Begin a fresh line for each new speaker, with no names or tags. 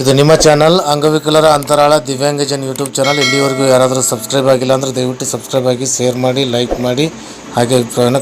ಇದು ನಿಮ್ಮ ಚಾನಲ್. ಅಂಗವಿಕಲರ ಅಂತರಾಳ ದಿವ್ಯಾಂಗಜನ್ ಯೂಟ್ಯೂಬ್ ಚಾನಲ್. ಇಲ್ಲಿವರೆಗೂ ಯಾರಾದರೂ ಸಬ್ಸ್ಕ್ರೈಬ್ ಆಗಿಲ್ಲ ಅಂದರೆ ದಯವಿಟ್ಟು ಸಬ್ಸ್ಕ್ರೈಬ್ ಆಗಿ, ಶೇರ್ ಮಾಡಿ, ಲೈಕ್ ಮಾಡಿ, ಹಾಗೆ ಅಭಿಪ್ರಾಯನ